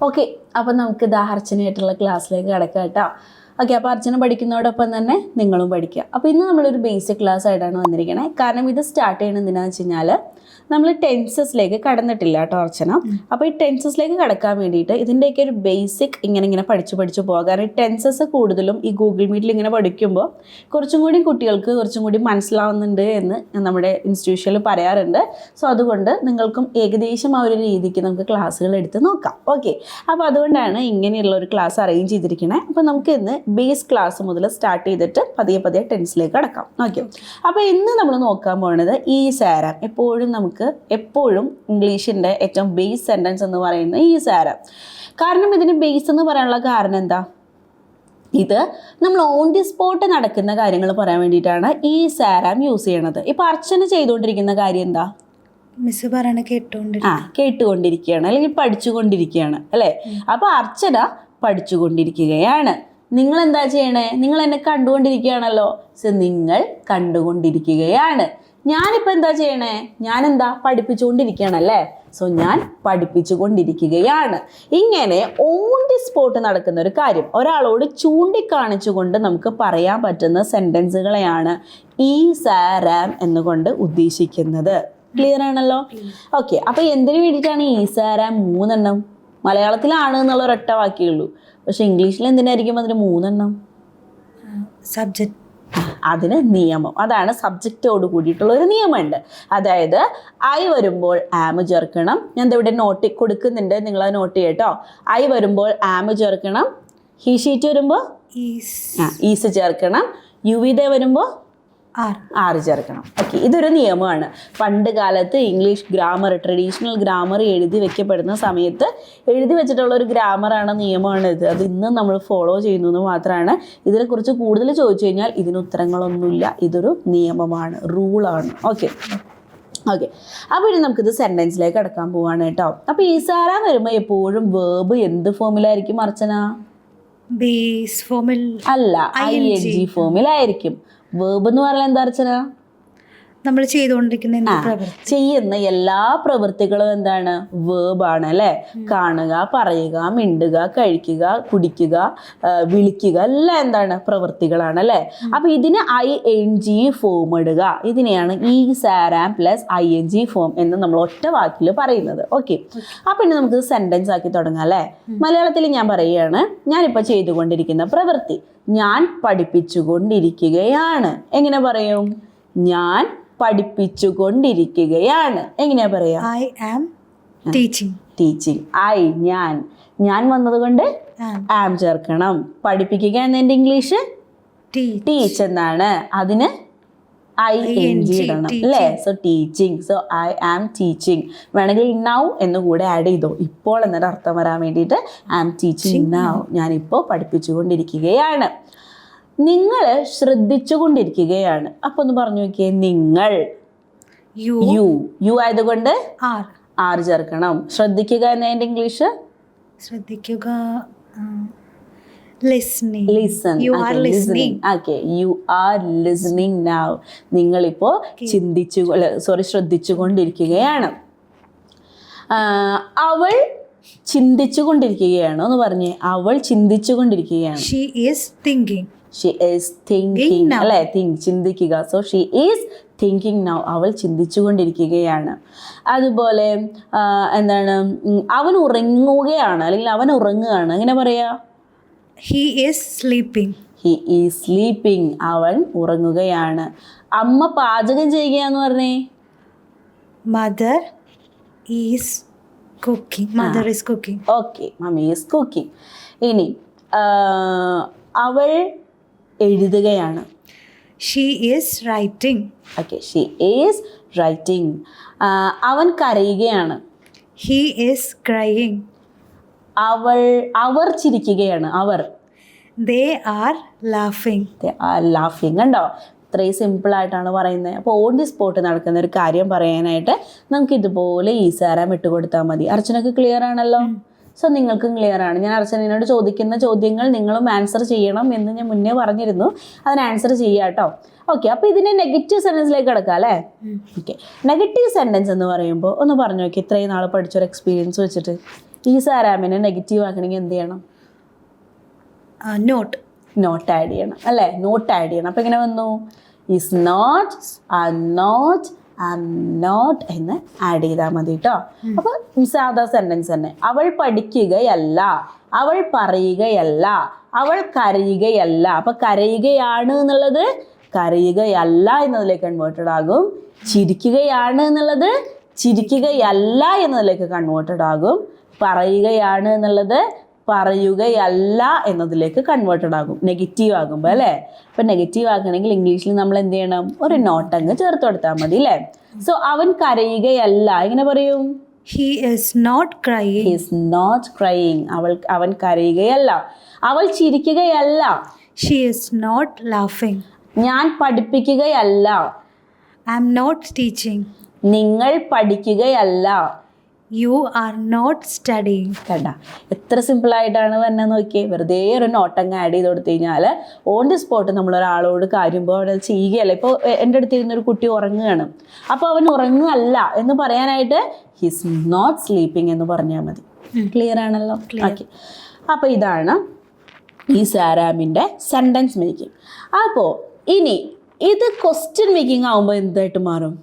Okay അപ്പം നമുക്ക് ഇതാ അർച്ചനയായിട്ടുള്ള ക്ലാസ്സിലേക്ക് കിടക്കാം കേട്ടോ ഓക്കെ അപ്പോൾ അർച്ചന പഠിക്കുന്നതോടൊപ്പം തന്നെ നിങ്ങളും പഠിക്കുക. അപ്പോൾ ഇന്ന് നമ്മളൊരു ബേസിക് ക്ലാസ് ആയിട്ടാണ് വന്നിരിക്കുന്നത് കാരണം ഇത് സ്റ്റാർട്ട് ചെയ്യണത് എന്തിനാണെന്ന് വെച്ച് കഴിഞ്ഞാൽ നമ്മൾ ടെൻസസിലേക്ക് കടന്നിട്ടില്ല കേട്ടോ അർച്ചന. അപ്പോൾ ഈ ടെൻസസിലേക്ക് കടക്കാൻ വേണ്ടിയിട്ട് ഇതിന്റെയൊക്കെ ഒരു ബേസിക് ഇങ്ങനെ ഇങ്ങനെ പഠിച്ച് പഠിച്ച് പോകാം. കാരണം ഈ ടെൻസസ് കൂടുതലും ഈ ഗൂഗിൾ മീറ്റിൽ ഇങ്ങനെ പഠിക്കുമ്പോൾ കുറച്ചും കൂടി കുട്ടികൾക്ക് കുറച്ചും കൂടി മനസ്സിലാവുന്നുണ്ട് എന്ന് നമ്മുടെ ഇൻസ്റ്റിറ്റ്യൂഷനിൽ പറയാറുണ്ട്. സോ അതുകൊണ്ട് നിങ്ങൾക്കും ഏകദേശം ആ ഒരു രീതിക്ക് നമുക്ക് ക്ലാസ്സുകൾ എടുത്ത് നോക്കാം. ഓക്കെ അപ്പോൾ അതുകൊണ്ടാണ് ഇങ്ങനെയുള്ള ഒരു ക്ലാസ് അറേഞ്ച് ചെയ്തിരിക്കുന്നത് അപ്പോൾ നമുക്ക് ഇന്ന് ബേസ് ക്ലാസ് മുതൽ സ്റ്റാർട്ട് ചെയ്തിട്ട് പതിയെ പതിയെ ടെൻസിലേക്ക് കടക്കാം. ഓക്കെ അപ്പോൾ ഇന്ന് നമ്മൾ നോക്കാൻ പോകുന്നത് ഈ സാരം. എപ്പോഴും നമുക്ക് എപ്പോഴും ഇംഗ്ലീഷിന്റെ ഏറ്റവും ബേസ് സെന്റൻസ് എന്ന് പറയുന്നത് ഈ സാരം. കാരണം ഇതിന് ബേസ് എന്ന് പറയാനുള്ള കാരണം എന്താ? ഇത് നമ്മൾ ഓൺ ദി സ്പോട്ട് നടക്കുന്ന കാര്യങ്ങൾ പറയാൻ വേണ്ടിയിട്ടാണ് ഈ സാരാം യൂസ് ചെയ്യണത്. ഇപ്പോൾ അർച്ചന ചെയ്തുകൊണ്ടിരിക്കുന്ന കാര്യം എന്താ? മിസ് പറയണ കേട്ടോണ്ട് ആ കേട്ടുകൊണ്ടിരിക്കുകയാണ്. അല്ലെങ്കിൽ പഠിച്ചുകൊണ്ടിരിക്കുകയാണ്. അല്ലേ? അപ്പോൾ അർച്ചന പഠിച്ചുകൊണ്ടിരിക്കുകയാണ്. നിങ്ങൾ എന്താ ചെയ്യണേ? നിങ്ങൾ എന്നെ കണ്ടുകൊണ്ടിരിക്കുകയാണല്ലോ. സോ നിങ്ങൾ കണ്ടുകൊണ്ടിരിക്കുകയാണ്. ഞാനിപ്പോൾ എന്താ ചെയ്യണേ? ഞാൻ എന്താ പഠിപ്പിച്ചുകൊണ്ടിരിക്കുകയാണല്ലേ? സോ ഞാൻ പഠിപ്പിച്ചുകൊണ്ടിരിക്കുകയാണ്. ഇങ്ങനെ ഓൺ ദി സ്പോട്ട് നടക്കുന്ന ഒരു കാര്യം. ഒരാളോട് ചൂണ്ടിക്കാണിച്ചുകൊണ്ട് നമുക്ക് പറയാൻ പറ്റുന്ന സെന്റൻസുകളെയാണ് ഈ സാരാം എന്നുകൊണ്ട് ഉദ്ദേശിക്കുന്നത്. ക്ലിയർ ആണല്ലോ? ഓക്കെ അപ്പോൾ എന്തിനു വേണ്ടിയിട്ടാണ് ഈ സാരാം മൂന്നെണ്ണം? മലയാളത്തിലാണ് എന്നുള്ള ഒരൊറ്റ വാക്കിയുള്ളൂ പക്ഷെ ഇംഗ്ലീഷിൽ എന്തിനായിരിക്കും അതിന് മൂന്നെണ്ണം? സബ്ജക്ട് അതിന് നിയമം. അതാണ് സബ്ജക്റ്റോട് കൂടിയിട്ടുള്ള ഒരു നിയമമുണ്ട്. അതായത് ഐ വരുമ്പോൾ ആമ് ചേർക്കണം. ഞാൻ ഇവിടെ നോട്ട് കൊടുക്കുന്നുണ്ട്. നിങ്ങൾ അത് നോട്ട് ചെയ്യട്ടോ ഐ വരുമ്പോൾ ആമ് ചേർക്കണം. ഹി ഷീറ്റ് വരുമ്പോൾ ഈസ് ചേർക്കണം. യു വി ദ വരുമ്പോൾ ആറ് ചേർക്കണം. ഓക്കെ ഇതൊരു നിയമമാണ്. പണ്ട് കാലത്ത് ഇംഗ്ലീഷ് ഗ്രാമർ ട്രഡീഷണൽ ഗ്രാമർ എഴുതി വെക്കപ്പെടുന്ന സമയത്ത് എഴുതി വെച്ചിട്ടുള്ള ഒരു ഗ്രാമറാണ് നിയമമാണ് ഇത്. അത് ഇന്നും നമ്മൾ ഫോളോ ചെയ്യുന്നു എന്ന് മാത്രമാണ്. ഇതിനെക്കുറിച്ച് കൂടുതൽ ചോദിച്ചു കഴിഞ്ഞാൽ ഇതിന് ഉത്തരങ്ങളൊന്നുമില്ല. ഇതൊരു നിയമമാണ് റൂളാണ് ഓക്കെ ഓക്കെ അപ്പോൾ ഇനി നമുക്കിത് സെന്റൻസിലേക്ക് കടക്കാൻ പോവാണ് കേട്ടോ. അപ്പോൾ ഈസാര വരുമ്പോൾ എപ്പോഴും വേർബ് എന്ത് ഫോമിലായിരിക്കും അർച്ചന? ബേസ് ഫോമിൽ അല്ല ഐ എൻ ജി ഫോമിലായിരിക്കും വേർബ് എന്ന് പറഞ്ഞാൽ എന്താ അർച്ചന? നമ്മൾ ചെയ്തുകൊണ്ടിരിക്കുന്ന ചെയ്യുന്ന എല്ലാ പ്രവൃത്തികളും എന്താണ്? വേർബാണ് അല്ലെ? കാണുക പറയുക മിണ്ടുക കഴിക്കുക കുടിക്കുക വിളിക്കുക എല്ലാം എന്താണ്? പ്രവൃത്തികളാണ് അല്ലെ? അപ്പൊ ഇതിന് ഐ എൻ ജി ഫോം ഇടുക. ഇതിനെയാണ് ഈ സാരാം plus I N G form എന്ന് നമ്മൾ ഒറ്റ വാക്കിൽ പറയുന്നത്. ഓക്കെ അപ്പൊ ഇനി നമുക്ക് സെന്റൻസ് ആക്കി തുടങ്ങാം അല്ലെ? മലയാളത്തിൽ ഞാൻ പറയുകയാണ് ഞാനിപ്പോൾ ചെയ്തുകൊണ്ടിരിക്കുന്ന പ്രവൃത്തി. ഞാൻ പഠിപ്പിച്ചുകൊണ്ടിരിക്കുകയാണ്. എങ്ങനെ പറയും? ഞാൻ പഠിപ്പിച്ചുകൊണ്ടിരിക്കുകയാണ്. എങ്ങനെയാ പറയാ? I am teaching teaching I ഞാൻ. ഞാൻ വന്നതുകൊണ്ട് ആം ആം ചേർക്കണം. പഠിപ്പിക്കുക എന്നതിന്റെ ഇംഗ്ലീഷ്? ടീച്ച് എന്നാണ്. അതിന് ഐ എൻ ജി ഇടണം അല്ലേ? So teaching so I am teaching വേണമെങ്കിൽ നൗ എന്ന് കൂടെ ആഡ് ചെയ്തോ. ഇപ്പോൾ എന്നൊരു അർത്ഥം വരാൻ വേണ്ടിയിട്ട് ഐ ആം ടീച്ചിങ് നൗ ഞാനിപ്പോൾ പഠിപ്പിച്ചുകൊണ്ടിരിക്കുകയാണ്. നിങ്ങൾ ശ്രദ്ധിച്ചുകൊണ്ടിരിക്കുകയാണ്. അപ്പൊ ഒന്ന് പറഞ്ഞു നോക്കിയേ നിങ്ങൾ യു. യു. യു ആയതുകൊണ്ട് ആർ. ആർ ചേർക്കണം. ശ്രദ്ധിക്കുക എന്നതിന്റെ ഇംഗ്ലീഷ്? ശ്രദ്ധിക്കുക ലിസണിങ് നൗ നിങ്ങളിപ്പോ ചിന്തിച്ചു സോറി ശ്രദ്ധിച്ചുകൊണ്ടിരിക്കുകയാണ്. കൊണ്ടിരിക്കുകയാണ് അവൾ ചിന്തിച്ചുകൊണ്ടിരിക്കുകയാണ് എന്ന് പറഞ്ഞേ അവൾ ചിന്തിച്ചുകൊണ്ടിരിക്കുകയാണ്. She is thinking she is thinking. അല്ലേ? തിങ്ക് ചിന്തിക്കുക. So she is thinking now അവൾ ചിന്തിച്ചുകൊണ്ടിരിക്കുകയാണ്. അതുപോലെ എന്താണ് അവൻ ഉറങ്ങുകയാണ്. അല്ലെങ്കിൽ അവൻ ഉറങ്ങുകയാണ്. എങ്ങനെ പറയാ? He is sleeping he is sleeping അവൻ ഉറങ്ങുകയാണ്. അമ്മ പാചകം ചെയ്യുകയെന്ന് പറഞ്ഞേ? Mother is cooking mother is cooking okay mummy is cooking ഇനി അവൾ എഴുതുകയാണ്. She is writing okay she is writing അവൻ കരയുകയാണ്. ഹീ ഈസ് ക്രൈയിങ് അവൾ അവർ ചിരിക്കുകയാണ് അവർ. ദേ ആർ ലാഫിംഗ് ലാഫിങ് കണ്ടോ? ഇത്രയും സിമ്പിളായിട്ടാണ് പറയുന്നത്. അപ്പോൾ ഓൺ ദി സ്പോട്ട് നടക്കുന്ന ഒരു കാര്യം പറയാനായിട്ട് നമുക്ക് ഇതുപോലെ ഈസാരാം ഇട്ട് കൊടുത്താൽ മതി. അർച്ചനക്ക് ക്ലിയർ ആണല്ലോ? സോ നിങ്ങൾക്കും ക്ലിയർ ആണ്. ഞാൻ അർച്ചനയോട് ചോദിക്കുന്ന ചോദ്യങ്ങൾ നിങ്ങളും ആൻസർ ചെയ്യണം എന്ന് ഞാൻ മുന്നേ പറഞ്ഞിരുന്നു. അതിന് ആൻസർ ചെയ്യാം കേട്ടോ ഓക്കെ അപ്പോൾ ഇതിനെ നെഗറ്റീവ് സെന്റൻസിലേക്ക് കിടക്കാം അല്ലേ? ഓക്കെ നെഗറ്റീവ് സെന്റൻസ് എന്ന് പറയുമ്പോൾ ഒന്ന് പറഞ്ഞു നോക്കി ഇത്രയും നാൾ പഠിച്ചൊരു എക്സ്പീരിയൻസ് വെച്ചിട്ട്. ഈ സാരാമിനെ നെഗറ്റീവ് ആക്കണമെങ്കിൽ എന്ത് ചെയ്യണം? നോട്ട് നോട്ട് ആഡ് ചെയ്യണം. അല്ലേ? നോട്ട് ആഡ് ചെയ്യണം. അപ്പോൾ എങ്ങനെ വന്നു? ഈസ് നോട്ട് ആ നോട്ട് നോട്ട് എന്ന് ആഡ് ചെയ്താൽ മതി കേട്ടോ അപ്പോൾ സാധാ സെന്റൻസ് തന്നെ. അവൾ പഠിക്കുകയല്ല അവൾ പറയുകയല്ല അവൾ കരയുകയല്ല. അപ്പോൾ കരയുകയാണ് എന്നുള്ളത് കരയുകയല്ല എന്നതിലേക്ക് കൺവേർട്ടഡ് ആകും. ചിരിക്കുകയാണ് എന്നുള്ളത് ചിരിക്കുകയല്ല എന്നതിലേക്ക് കൺവേർട്ടഡ് ആകും. പറയുകയാണ് എന്നുള്ളത് പറയുകയല്ല എന്നതിലേക്ക് കൺവേർട്ടഡ് ആകും. നെഗറ്റീവ് ആകുമ്പോൾ അല്ലേ? അപ്പം നെഗറ്റീവ് ആക്കണമെങ്കിൽ ഇംഗ്ലീഷിൽ നമ്മൾ എന്ത് ചെയ്യണം? ഒരു നോട്ട് അങ്ങ് ചേർത്ത് കൊടുത്താൽ മതി അല്ലേ? സോ അവൻ കരയുകയല്ല. ഇങ്ങനെ പറയും? He is not crying. Is not crying അവൾ അവൻ കരയുകയല്ല. അവൾ ചിരിക്കുകയല്ല. She is നോട്ട് ലാഫിങ് ഞാൻ പഠിപ്പിക്കുകയല്ല. ഐ am നോട്ട് ടീച്ചിങ് നിങ്ങൾ പഠിക്കുകയല്ല. You are not studying. കണ്ട. എത്ര സിമ്പിളായിട്ടാണ് തന്നെ നോക്കിയേ. വെറുതെ ഒരു നോട്ടങ്ങ് ആഡ് ചെയ്ത് കൊടുത്തു കഴിഞ്ഞാൽ ഓൺ ദി സ്പോട്ട് നമ്മൾ ഒരാളോട് കാര്യമ്പോൾ അവിടെ ചെയ്യുകയല്ല. ഇപ്പോൾ എന്റെ അടുത്ത് ഇരുന്ന ഒരു കുട്ടി ഉറങ്ങുകയാണ്. അപ്പോൾ അവൻ ഉറങ്ങുകയല്ല എന്ന് പറയാനായിട്ട് ഹിസ് നോട്ട് സ്ലീപ്പിംഗ് എന്ന് പറഞ്ഞാൽ മതി. ക്ലിയർ ആണല്ലോ? ഓക്കെ അപ്പോൾ ഇതാണ് ഈ സാരാമിന്റെ സെന്റൻസ് മേക്കിംഗ് അപ്പോൾ ഇനി ഇത് ക്വസ്റ്റ്യൻ മേക്കിംഗ് ആകുമ്പോൾ എന്തായിട്ട് മാറും?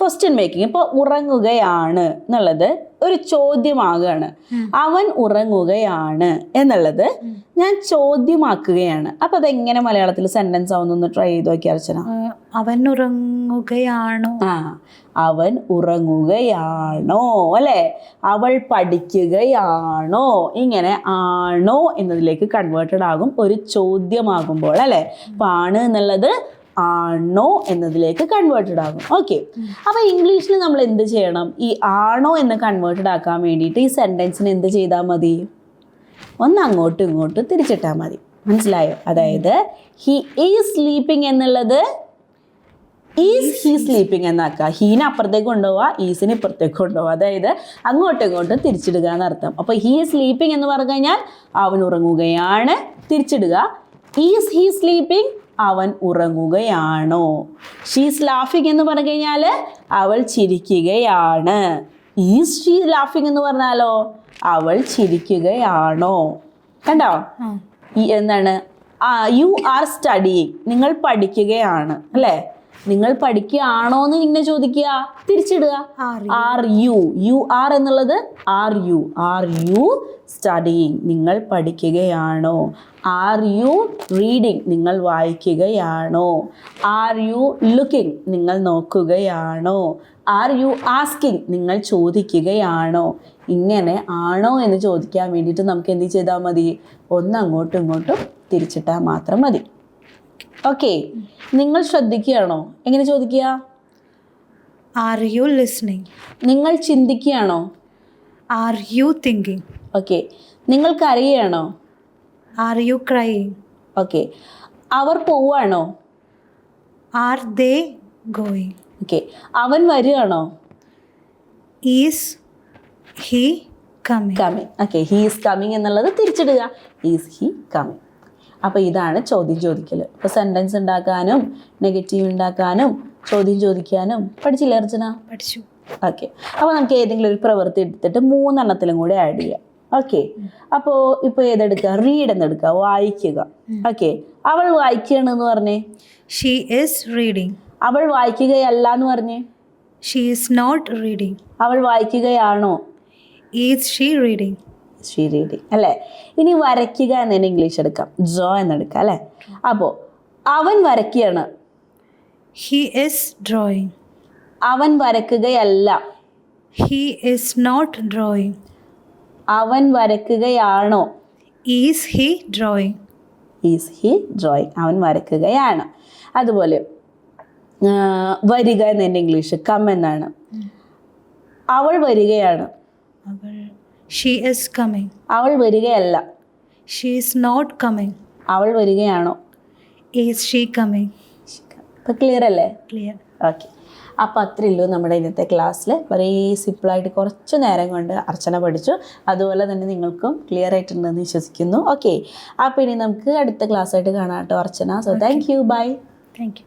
ക്വസ്റ്റ്യൻ മേക്കിംഗ് ഇപ്പോൾ ഉറങ്ങുകയാണ് എന്നുള്ളത് ഒരു ചോദ്യമാകുകയാണ്. അവൻ ഉറങ്ങുകയാണ് എന്നുള്ളത് ഞാൻ ചോദ്യമാക്കുകയാണ്. അപ്പൊ അതെങ്ങനെ മലയാളത്തിൽ സെന്റൻസ് ആവുന്നൊന്ന് ട്രൈ ചെയ്ത് നോക്കി അർച്ചന. അവൻ ഉറങ്ങുകയാണോ? ആ അവൻ ഉറങ്ങുകയാണോ അല്ലെ? അവൾ പഠിക്കുകയാണോ? ഇങ്ങനെ ആണോ എന്നതിലേക്ക് കൺവേർട്ടഡ് ആകും ഒരു ചോദ്യമാകുമ്പോൾ അല്ലെ? അപ്പൊ ആണ് എന്നുള്ളത് ആണോ എന്നതിലേക്ക് കൺവേർട്ടഡ് ആകും. ഓക്കെ അപ്പോൾ ഇംഗ്ലീഷിൽ നമ്മൾ എന്ത് ചെയ്യണം? ഈ ആണോ എന്ന് കൺവേർട്ടഡ് ആക്കാൻ വേണ്ടിയിട്ട് ഈ സെന്റൻസിന് എന്ത് ചെയ്താൽ മതി? ഒന്ന് അങ്ങോട്ടും ഇങ്ങോട്ടും തിരിച്ചിട്ടാൽ മതി. മനസ്സിലായോ? അതായത് ഹി ഈസ് സ്ലീപ്പിംഗ് എന്നുള്ളത് ഈസ് ഹീ സ്ലീപ്പിംഗ് എന്നാക്കുക. ഹീനെ അപ്പുറത്തേക്ക് കൊണ്ടുപോവുക ഈസിനെ ഇപ്പുറത്തേക്ക് കൊണ്ടുപോവുക അതായത് അങ്ങോട്ടും ഇങ്ങോട്ടും തിരിച്ചിടുക എന്നർത്ഥം. അപ്പോൾ ഹീ സ്ലീപ്പിംഗ് എന്ന് പറഞ്ഞു കഴിഞ്ഞാൽ അവൻ ഉറങ്ങുകയാണ് തിരിച്ചിടുക. ഈസ് ഹീ സ്ലീപ്പിംഗ് അവൻ ഉറങ്ങുകയാണോ? ഷീസ് ലാഫിംഗ് എന്ന് പറഞ്ഞു കഴിഞ്ഞാൽ അവൾ ചിരിക്കുകയാണ്. ഈസ് ഷീ ലാഫിംഗ് എന്ന് പറഞ്ഞാലോ അവൾ ചിരിക്കുകയാണോ? കണ്ടോ? എന്താണ്? You are studying. നിങ്ങൾ പഠിക്കുകയാണ് അല്ലേ? നിങ്ങൾ പഠിക്കുകയാണോ എന്ന് ഇങ്ങനെ ചോദിക്കുക. തിരിച്ചിടുക. ആർ യു യു ആർ എന്നുള്ളത് are you are you studying നിങ്ങൾ പഠിക്കുകയാണോ? ആർ യു റീഡിങ് നിങ്ങൾ വായിക്കുകയാണോ? ആർ യു ലുക്കിംഗ് നിങ്ങൾ നോക്കുകയാണോ? ആർ യു ആസ്കിങ് നിങ്ങൾ ചോദിക്കുകയാണോ? ഇങ്ങനെ ആണോ എന്ന് ചോദിക്കാൻ വേണ്ടിയിട്ട് നമുക്ക് എന്ത് ചെയ്താൽ മതി? ഒന്ന് അങ്ങോട്ടും ഇങ്ങോട്ടും തിരിച്ചിട്ടാൽ മാത്രം മതി. ഓക്കെ നിങ്ങൾ ശ്രദ്ധിക്കുകയാണോ? എങ്ങനെ ചോദിക്കുക? ആർ യു ലിസ്ണിംഗ് നിങ്ങൾ ചിന്തിക്കുകയാണോ? ആർ യു തിങ്കിങ് ഓക്കെ നിങ്ങൾ കരയുകയാണോ? ആർ യു ക്രൈയിങ് ഓക്കെ അവർ പോവുകയാണോ? ആർ ദേ ഗോയിങ് ഓക്കെ അവൻ വരികയാണോ? Is he coming coming okay he is coming എന്നുള്ളത് തിരിച്ചിടുക. ഈസ് ഹി കമ്മിങ് അപ്പോൾ ഇതാണ് ചോദ്യം ചോദിക്കൽ ഇപ്പോൾ സെന്റൻസ് ഉണ്ടാക്കാനും നെഗറ്റീവ് ഉണ്ടാക്കാനും ചോദ്യം ചോദിക്കാനും പഠിച്ചില്ലേ അർച്ചന? പഠിച്ചു. ഓക്കെ അപ്പോൾ നമുക്ക് ഏതെങ്കിലും ഒരു പ്രവൃത്തി എടുത്തിട്ട് മൂന്നെണ്ണത്തിലും കൂടി ആഡ് ചെയ്യാം. ഓക്കെ അപ്പോൾ ഇപ്പോൾ ഏതെടുക്കുക? റീഡ് എന്നെടുക്കുക. വായിക്കുക. ഓക്കെ അവൾ വായിക്കുകയാണെന്ന് പറഞ്ഞേ? ഷീ ഈസ് റീഡിങ് അവൾ വായിക്കുകയല്ല എന്ന് പറഞ്ഞേ? ഷീ ഈസ് നോട്ട് റീഡിങ് അവൾ വായിക്കുകയാണോ? Is she reading she reading അല്ലേ? ഇനി വരയ്ക്കുക എന്നതിന് ഇംഗ്ലീഷ് എടുക്കാം. ജോ എന്നെടുക്കാം അല്ലേ? അപ്പോൾ അവൻ വരയ്ക്കുകയാണ്. ഹി ഇസ് ഡ്രോയിങ് അവൻ വരക്കുകയല്ല ഹി ഇസ് നോട്ട് ഡ്രോയിങ് അവൻ വരക്കുകയാണോ is he drawing is he drawing അവൻ വരക്കുകയാണ് അതുപോലെ വരിക എന്നതിന്റെ ഇംഗ്ലീഷ് കം എന്നാണ്. അവൾ വരികയാണ്. അവൾ ഷീ ഈസ് കമ്മിങ് അവൾ വരികയല്ല. ഷീ ഈസ് നോട്ട് കമ്മിങ് അവൾ വരികയാണോ? ഈസ് ഷീ കമ്മിങ് ഇപ്പം ക്ലിയർ അല്ലേ? ക്ലിയർ ഓക്കെ അപ്പോൾ അത്രയേ ഉള്ളൂ നമ്മുടെ ഇന്നത്തെ ക്ലാസ്സിൽ വളരെ സിമ്പിളായിട്ട് കുറച്ച് നേരം കൊണ്ട് അർച്ചന പഠിച്ചു. അതുപോലെ തന്നെ നിങ്ങൾക്കും ക്ലിയർ ആയിട്ടുണ്ടെന്ന് വിശ്വസിക്കുന്നു. ഓക്കെ അപ്പോൾ ഇനി നമുക്ക് അടുത്ത ക്ലാസ് ആയിട്ട് കാണാം കേട്ടോ Archana. So thank you bye thank you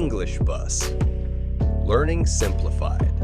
English Bus. Learning Simplified.